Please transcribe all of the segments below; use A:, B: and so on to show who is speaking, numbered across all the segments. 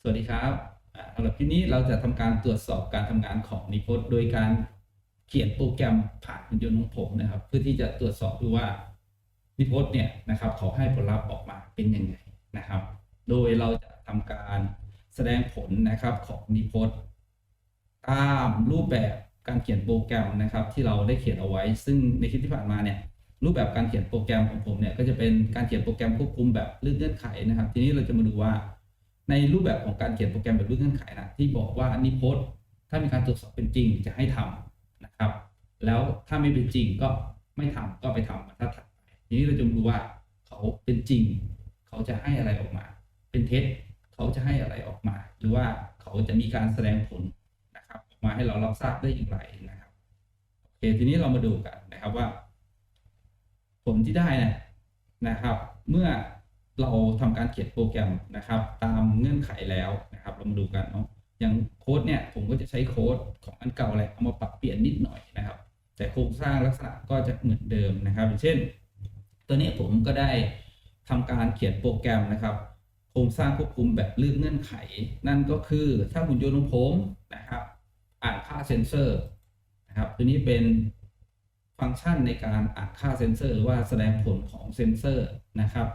A: สวัสดีครับสำหรับที่นี้เราจะทำการตรวจสอบการทำงานของนิพจน์โดยการเขียนโปรแกรมผ่านหุ่นยนต์ของผมนะครับ เพื่อที่จะตรวจสอบดูว่านิพจน์เนี่ยนะครับเขาให้ผลลัพธ์ออกมาเป็นยังไงนะครับ โดยเราจะทำการแสดงผลนะครับของนิพจน์ตามรูปแบบการเขียนโปรแกรมนะครับ ที่เราได้เขียนเอาไว้ ซึ่งในคลิปที่ผ่านมาเนี่ยรูปแบบการเขียนโปรแกรมของผมเนี่ยก็จะเป็นการเขียนโปรแกรมควบคุมแบบลื่นเงื่อนไขนะครับ ทีนี้เราจะมาดูว่า ในรูปแบบของการเขียนโปรแกรมแบบลื่นเงื่อนไขนะที่บอกว่านิพจน์ถ้ามีการตรวจสอบเป็นจริงจะให้ทำนะครับ แล้วถ้าไม่เป็นจริงก็ไม่ทำก็ไปทำบรรทัดถัดไปทีนี้เราจะมาดูว่าเขาเป็นจริง เขาจะให้อะไรออกมา เป็นเท็จเขาจะให้อะไรออกมา หรือว่าเขาจะมีการแสดงผลนะครับออกมาให้เรารับทราบได้อย่างไรนะครับโอเคทีนี้เรามาดูกันนะครับว่า ผลที่ได้นยนะครับ เมื่อเราทำการเขียนโปรแกรมนะครับ ตาม เงื่อนไขแล้วนะครับเรามาดูกันเนาะอย่างโค้ดเนี่ยผมก็จะใช้โค้ดของอันเก่าแหละเอามาปรับเปลี่ยนนิดหน่อยนะครับ แต่โครงสร้างลักษณะก็จะเหมือนเดิมนะครับเช่น ตัวนี้ผมก็ได้ทำการเขียนโปรแกรมนะครับ โครงสร้างควบคุมแบบลื่นเงื่อนไข นั่นก็คือถ้าหุ่นยนต์ของผมนะครับ อ่านค่าเซนเซอร์นะครับตัวนี้เป็นฟังก์ชันในการอ่านค่าเซนเซอร์ หรือว่าแสดงผลของเซนเซอร์นะครับ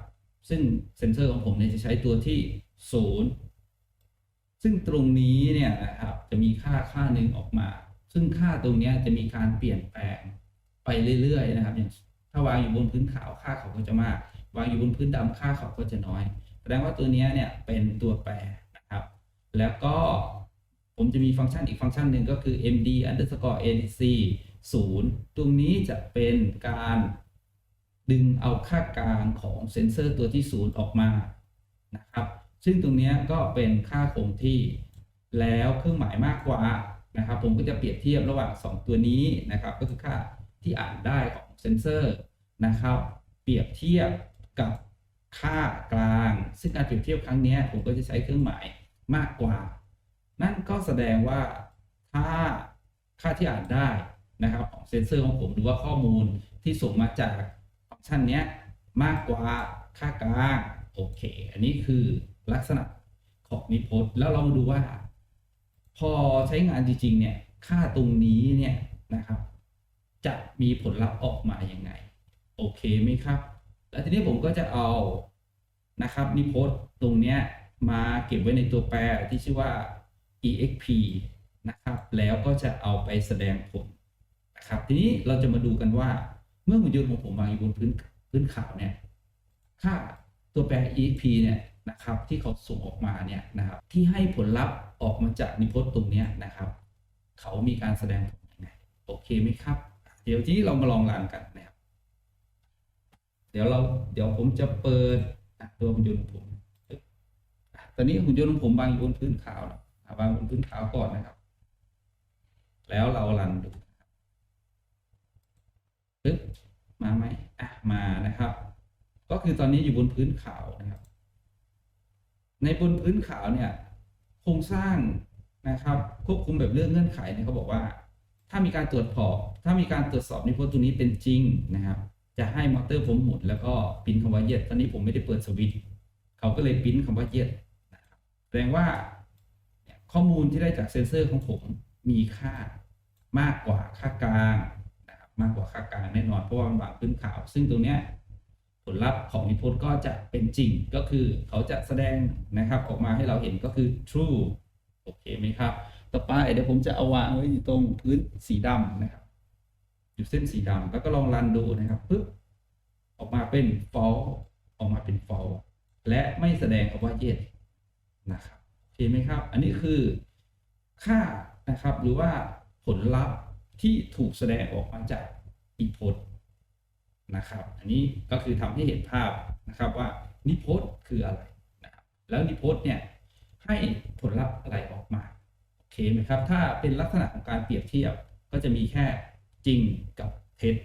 A: ซึ่งเซนเซอร์ของผมเนี่ยจะใช้ตัวที่ 0 ซึ่งตรงนี้เนี่ยนะครับจะมีค่าค่าหนึ่งออกมา ซึ่งค่าตรงนี้จะมีการเปลี่ยนแปลงไปเรื่อยๆนะครับ อย่างถ้าวางอยู่บนพื้นขาวค่าเขาก็จะมาก วางอยู่บนพื้นดำค่าเขาก็จะน้อย แสดงว่าตัวนี้เนี่ยเป็นตัวแปรนะครับ แล้วก็ผมจะมีฟังก์ชันอีกฟังก์ชันหนึ่งก็คือ md underscore adc 0 ตรงนี้จะเป็นการดึงเอาค่ากลางของเซนเซอร์ตัวที่ 0 ออกมานะครับ ซึ่งตรงนี้ก็เป็นค่าคงที่ แล้วเครื่องหมายมากกว่านะครับ ผมก็จะเปรียบเทียบระหว่าง 2 ตัวนี้นะครับ ก็คือค่าที่อ่านได้ของเซนเซอร์นะครับ เปรียบเทียบกับค่ากลาง ซึ่งการเปรียบเทียบครั้งนี้ผมก็จะใช้เครื่องหมายมากกว่า นั่นก็แสดงว่าถ้าค่าที่อ่านได้นะครับของเซนเซอร์ของผมหรือว่าข้อมูลที่ส่งมาจากฟังก์ชันนี้มากกว่าค่ากลางโอเค อันนี้คือ ลักษณะของนิพจน์แล้วเรามาดูว่า พอใช้งานจริง ๆ เนี่ย ค่าตรงนี้เนี่ยนะครับ จะมีผลลัพธ์ออกมาอย่างไง โอเคไหมครับ แล้วทีนี้ผมก็จะเอานะครับ นิพจน์ตรงเนี้ยมาเก็บไว้ในตัวแปรที่ชื่อว่า exp นะครับ แล้วก็จะเอาไปแสดงผลนะครับ ทีนี้เราจะมาดูกันว่า เมื่อหุ่นยนต์ของผมวางอยู่บนพื้นพื้นขาวเนี่ย ค่าตัวแปร exp เนี่ย นะครับที่เขาส่งออกมาเนี่ยนะครับที่ให้ผลลัพธ์ออกมาจากนิพจน์ตรงนี้นะครับ เขามีการแสดงผลยังไงโอเคไหมครับ เดี๋ยวทีนี้เรามาลองรันกันนะครับ เดี๋ยวเราเดี๋ยวผมจะเปิดตัวหุ่นยนต์ผมตอนนี้หุ่นยนต์ของผมวางอยู่บนพื้นขาวนะอะวางบนพื้นขาวก่อนนะครับ แล้วเรารันดูนะครับปึ๊บมาไหมอะมานะครับ ก็คือตอนนี้อยู่บนพื้นขาวนะครับ ในบนพื้นขาวเนี่ยโครงสร้างนะครับควบคุมแบบเรื่องเงื่อนไขเนี่ยเขาบอกว่า ถ้ามีการตรวจสอบถ้ามีการตรวจสอบนิพจน์ตัวนี้เป็นจริงนะครับ จะให้มอเตอร์ผมหมุนแล้วก็ปิ้นคำว่าเย็ดตอนนี้ผมไม่ได้เปิดสวิตช์เขาก็เลยปิ้นคำว่าเย็ดนะครับแสดงว่าข้อมูลที่ได้จากเซ็นเซอร์ของผมมีค่ามากกว่าค่ากลางนะครับมากกว่าค่ากลางแน่นอนเพราะว่ามันวางพื้นขาว ซึ่งตรงเนี้ย ลลัพธ์ของนิพจน์ก็จะเป็นจริงก็คือเขาจะแสดงนะครับออกมาให้เราเห็นก็คือ true โอเคไหมครับ ต่อไปเดี๋ยวผมจะเอาวางไว้อยู่ตรงพื้นสีดำนะครับ อยู่เส้นสีดำแล้วก็ลองรันดูนะครับปึ๊บออกมาเป็น false ออกมาเป็น false และไม่แสดงคำว่า yes นะครับโอเคไหมครับ อันนี้คือค่านะครับหรือว่าผลลัพธ์ที่ถูกแสดงออกมาจาก input นะครับ อันนี้ก็คือทำให้เห็นภาพนะครับว่านิพจน์คืออะไรนะครับแล้วนิพจน์เนี่ยให้ผลลัพธ์อะไรออกมาโอเคไหมครับ ถ้าเป็นลักษณะของการเปรียบเทียบก็จะมีแค่จริงกับเท็จ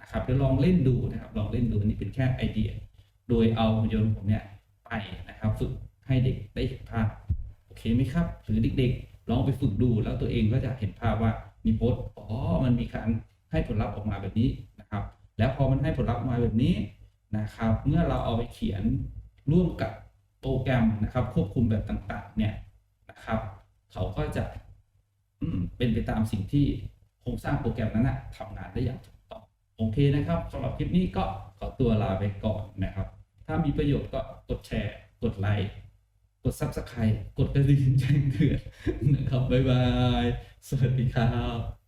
A: นะครับเดี๋ยวลองเล่นดูนะครับลองเล่นดูอันนี้เป็นแค่ไอเดีย โดยเอาหุ่นยนต์ผมเนี่ยไปนะครับฝึกให้เด็กได้เห็นภาพโอเคไหมครับ หรือเด็กๆ ลองไปฝึกดูแล้วตัวเองก็จะเห็นภาพว่านิพจน์อ๋อมันมีการให้ผลลัพธ์ออกมาแบบนี้นะครับ แล้วพอมันให้ผลลัพธ์มาแบบนี้นะครับ เมื่อเราเอาไปเขียนร่วมกับโปรแกรมนะครับ ควบคุมแบบต่างๆ เนี่ยนะครับ เขาก็จะอืมเป็นไปตามสิ่งที่โครงสร้างโปรแกรมนั้นนะทำงานได้อย่างถูกต้องโอเคนะครับสำหรับคลิปนี้ก็ขอตัวลาไปก่อนนะครับ ถ้ามีประโยชน์ก็กดแชร์ กดไลค์กด Subscribe กดกระดิ่งแจ้งเตือนนะครับบ๊ายบาย สวัสดีครับ